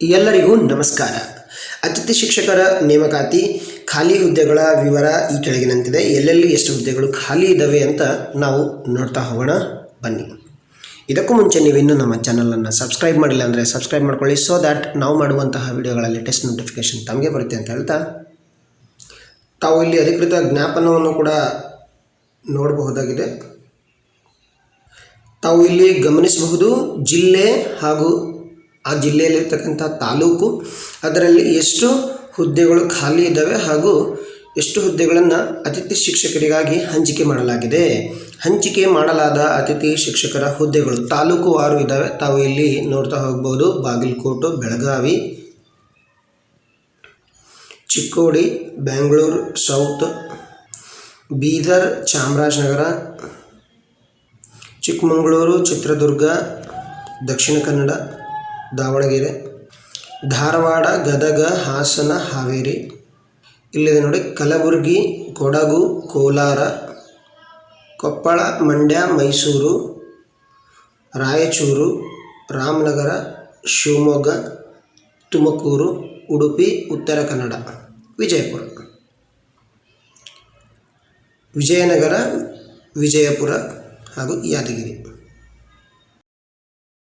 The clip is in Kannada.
ಎಲ್ಲರಿಗೂ ನಮಸ್ಕಾರ. ಅತಿಥಿ ಶಿಕ್ಷಕರ ನೇಮಕಾತಿ, ಖಾಲಿ ಹುದ್ದೆಗಳ ವಿವರ ಈ ಕೆಳಗಿನಂತಿದೆ ಎಲ್ಲೆಲ್ಲಿ ಎಷ್ಟು ಹುದ್ದೆಗಳು ಖಾಲಿ ಇದ್ದಾವೆ ಅಂತ ನಾವು ನೋಡ್ತಾ ಹೋಗೋಣ. ಬನ್ನಿ. ಇದಕ್ಕೂ ಮುಂಚೆ ನೀವಿನ್ನೂ ನಮ್ಮ ಚಾನಲನ್ನು ಸಬ್ಸ್ಕ್ರೈಬ್ ಮಾಡಿಲ್ಲ ಅಂದರೆ ಸಬ್ಸ್ಕ್ರೈಬ್ ಮಾಡ್ಕೊಳ್ಳಿ. ಸೊ ದ್ಯಾಟ್ ನಾವು ಮಾಡುವಂತಹ ವಿಡಿಯೋಗಳ ಲೇಟೆಸ್ಟ್ ನೋಟಿಫಿಕೇಶನ್ ತಮಗೆ ಬರುತ್ತೆ ಅಂತ ಹೇಳ್ತಾ ತಾವು ಇಲ್ಲಿ ಅಧಿಕೃತ ಜ್ಞಾಪನವನ್ನು ಕೂಡ ನೋಡಬಹುದಾಗಿದೆ. ತಾವು ಇಲ್ಲಿ ಗಮನಿಸಬಹುದು, ಜಿಲ್ಲೆ ಹಾಗೂ ಆ ಜಿಲ್ಲೆಯಲ್ಲಿರ್ತಕ್ಕಂಥ ತಾಲೂಕು, ಅದರಲ್ಲಿ ಎಷ್ಟು ಹುದ್ದೆಗಳು ಖಾಲಿ ಇದ್ದಾವೆ ಹಾಗೂ ಎಷ್ಟು ಹುದ್ದೆಗಳನ್ನು ಅತಿಥಿ ಶಿಕ್ಷಕರಿಗಾಗಿ ಹಂಚಿಕೆ ಮಾಡಲಾಗಿದೆ. ಹಂಚಿಕೆ ಮಾಡಲಾದ ಅತಿಥಿ ಶಿಕ್ಷಕರ ಹುದ್ದೆಗಳು ತಾಲೂಕು ಆರು ಇದ್ದಾವೆ. ತಾವು ಇಲ್ಲಿ ನೋಡ್ತಾ ಹೋಗ್ಬೋದು. ಬಾಗಲಕೋಟು, ಬೆಳಗಾವಿ, ಚಿಕ್ಕೋಡಿ, ಬೆಂಗಳೂರು, ಸೌತ್, ಬೀದರ್, ಚಾಮರಾಜನಗರ, ಚಿಕ್ಕಮಗಳೂರು, ಚಿತ್ರದುರ್ಗ, ದಕ್ಷಿಣ ಕನ್ನಡ ದಾವಣಗೆರೆ, ಧಾರವಾಡ, ಗದಗ, ಹಾಸನ, ಹಾವೇರಿ. ಇಲ್ಲಿದೆ ನೋಡಿ, ಕಲಬುರಗಿ, ಕೊಡಗು, ಕೋಲಾರ, ಕೊಪ್ಪಳ, ಮಂಡ್ಯ, ಮೈಸೂರು, ರಾಯಚೂರು, ರಾಮನಗರ, ಶಿವಮೊಗ್ಗ, ತುಮಕೂರು, ಉಡುಪಿ, ಉತ್ತರ ಕನ್ನಡ, ವಿಜಯಪುರ. ವಿಜಯನಗರ, ವಿಜಯಪುರ ಹಾಗೂ ಯಾದಗಿರಿ.